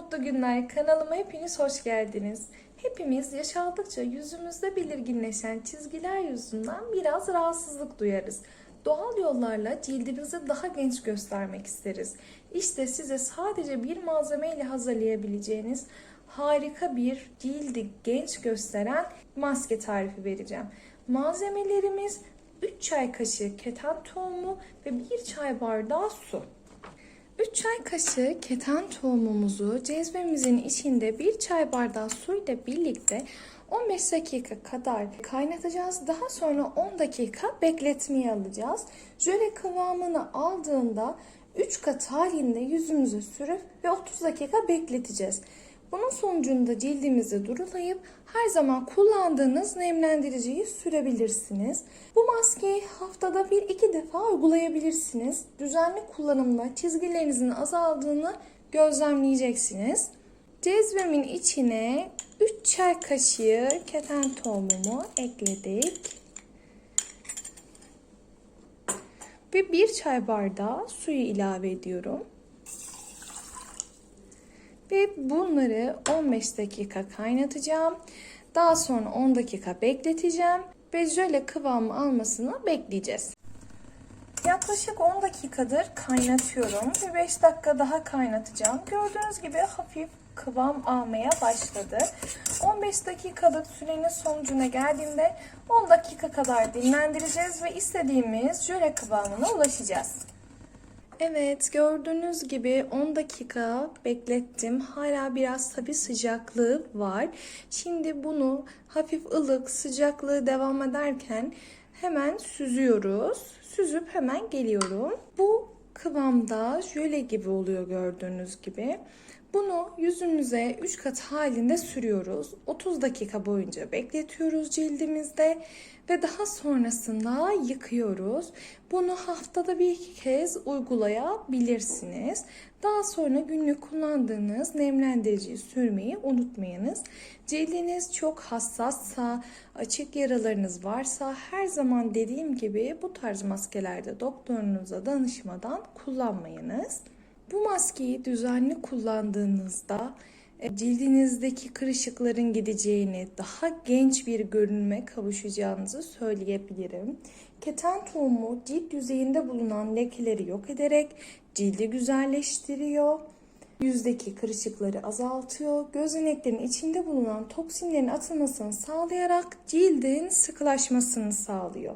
mutlu günler. Kanalıma hepiniz hoş geldiniz. Hepimiz yaş aldıkça yüzümüzde belirginleşen çizgiler yüzünden biraz rahatsızlık duyarız. Doğal yollarla cildimizi daha genç göstermek isteriz. İşte size sadece bir malzemeyle hazırlayabileceğiniz harika bir cildi genç gösteren maske tarifi vereceğim. Malzemelerimiz 3 çay kaşığı keten tohumu ve 1 çay bardağı su. 3 çay kaşığı keten tohumumuzu cezvemizin içinde 1 çay bardağı suyla birlikte 15 dakika kadar kaynatacağız. Daha sonra 10 dakika bekletmeye alacağız. Jöle kıvamını aldığında 3 kat halinde yüzümüze sürüp ve 30 dakika bekleteceğiz. Bunun sonucunda cildimizi durulayıp her zaman kullandığınız nemlendiriciyi sürebilirsiniz. Bu maskeyi haftada bir iki defa uygulayabilirsiniz. Düzenli kullanımda çizgilerinizin azaldığını gözlemleyeceksiniz. Cezvemin içine 3 çay kaşığı keten tohumumu ekledik. Ve 1 çay bardağı suyu ilave ediyorum. Ve bunları 15 dakika kaynatacağım. Daha sonra 10 dakika bekleteceğim ve jöle kıvamı almasını bekleyeceğiz. Yaklaşık 10 dakikadır kaynatıyorum ve 5 dakika daha kaynatacağım. Gördüğünüz gibi hafif kıvam almaya başladı. 15 dakikalık sürenin sonucuna geldiğinde 10 dakika kadar dinlendireceğiz ve istediğimiz jöle kıvamına ulaşacağız. Evet gördüğünüz gibi 10 dakika beklettim. Hala biraz tabi sıcaklığı var. Şimdi bunu hafif ılık sıcaklığı devam ederken hemen süzüyoruz. Süzüp hemen geliyorum. Bu kıvamda jöle gibi oluyor gördüğünüz gibi. Bunu yüzümüze 3 kat halinde sürüyoruz. 30 dakika boyunca bekletiyoruz cildimizde ve daha sonrasında yıkıyoruz. Bunu haftada bir iki kez uygulayabilirsiniz. Daha sonra günlük kullandığınız nemlendiriciyi sürmeyi unutmayınız. Cildiniz çok hassassa, açık yaralarınız varsa her zaman dediğim gibi bu tarz maskelerde doktorunuza danışmadan kullanmayınız. Bu maskeyi düzenli kullandığınızda e, cildinizdeki kırışıkların gideceğini, daha genç bir görünüme kavuşacağınızı söyleyebilirim. Keten tohumu cilt yüzeyinde bulunan lekeleri yok ederek cildi güzelleştiriyor. Yüzdeki kırışıkları azaltıyor. Gözeneklerin içinde bulunan toksinlerin atılmasını sağlayarak cildin sıkılaşmasını sağlıyor.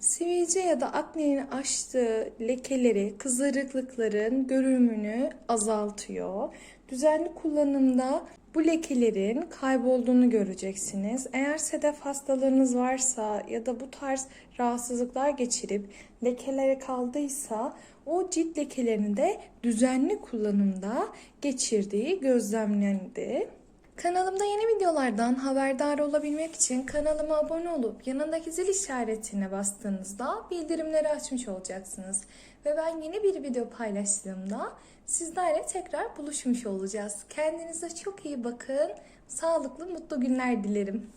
Sivilce ya da aknenin açtığı lekeleri, kızarıklıkların görünümünü azaltıyor. Düzenli kullanımda bu lekelerin kaybolduğunu göreceksiniz. Eğer sedef hastalığınız varsa ya da bu tarz rahatsızlıklar geçirip lekeleri kaldıysa o cilt lekelerini de düzenli kullanımda geçirdiği gözlemlendi. Kanalımda yeni videolardan haberdar olabilmek için kanalıma abone olup yanındaki zil işaretine bastığınızda bildirimleri açmış olacaksınız. Ve ben yeni bir video paylaştığımda sizlerle tekrar buluşmuş olacağız. Kendinize çok iyi bakın. Sağlıklı, mutlu günler dilerim.